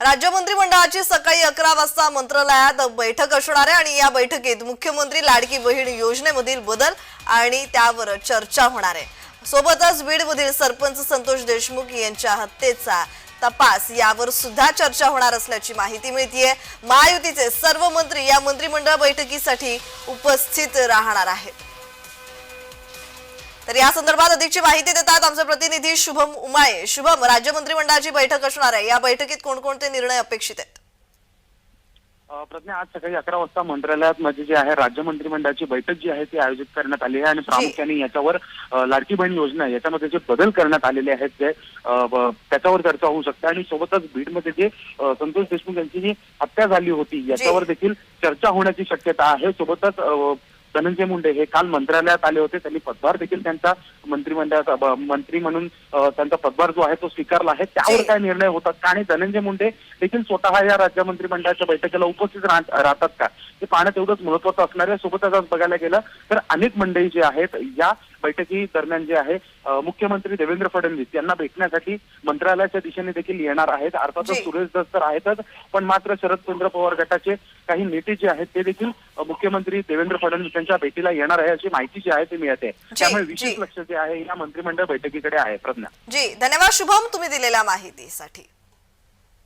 राज्य मंत्रिमंडळाची सकाळी अकरा वाजता मंत्रालयात बैठक असणार आहे आणि या बैठकीत मुख्यमंत्री लाडकी बहीण योजनेमधील बदल आणि त्यावर चर्चा होणार आहे. सोबतच बीडमधील सरपंच संतोष देशमुख यांच्या हत्येचा तपास यावर सुद्धा चर्चा होणार असल्याची माहिती मिळतीये. महायुतीचे सर्व मंत्री या मंत्रिमंडळ बैठकीसाठी उपस्थित राहणार आहेत. तर या संदर्भात अधिकची माहिती देतात आमचे प्रतिनिधी शुभम उमाळे. शुभम राज्य मंत्रिमंडळाची बैठक असणार आहे. या बैठकीत कोणकोणते निर्णय अपेक्षित आहेत? प्रज्ञा आज सकाळी अकरा वाजता मंत्रालयात मध्ये जे आहे राज्य मंत्रिमंडळाची बैठक जी आहे ती आयोजित करण्यात आली आहे. आणि प्रामुख्याने याच्यावर लाडकी बहीण योजना याच्यामध्ये जे बदल करण्यात आलेले आहेत ते त्याच्यावर चर्चा होऊ शकते. आणि सोबतच बीडमध्ये जे संतोष देशमुख यांची जी हत्या झाली होती याच्यावर देखील चर्चा होण्याची शक्यता आहे. सोबतच धनंजय मुंडे हे काल मंत्रालयात आले होते. त्यांनी पदभार देखील त्यांचा मंत्रिमंडळाचा ब- मंत्री म्हणून त्यांचा पदभार जो आहे तो स्वीकारला आहे. त्यावर. काय निर्णय होतात का? आणि धनंजय मुंडे देखील स्वतः या राज्य मंत्रिमंडळाच्या बैठकीला उपस्थित राहत- राहतात का? हे पाहणं तेवढंच महत्वाचं असणार आहे. सोबतच आज बघायला गेलं तर अनेक मंडळी जे आहेत या बैठकी दरम्यान जे आहे मुख्यमंत्री देवेंद्र फडणवीस यांना भेटण्यासाठी मंत्रालयाच्या दिशेने देखील येणार आहेत. अर्थातच. सुरेश दस तर आहेतच पण मात्र शरदचंद्र पवार गटाचे काही नेते जे आहेत ते देखील मुख्यमंत्री देवेंद्र फडणवीस यांच्या भेटीला येणार आहे अशी माहिती जी आहे ती मिळते. त्यामुळे. विशेष लक्ष जे आहे या मंत्रिमंडळ बैठकीकडे आहे प्रज्ञा. जी धन्यवाद. शुभम तुम्ही दिलेल्या माहितीसाठी.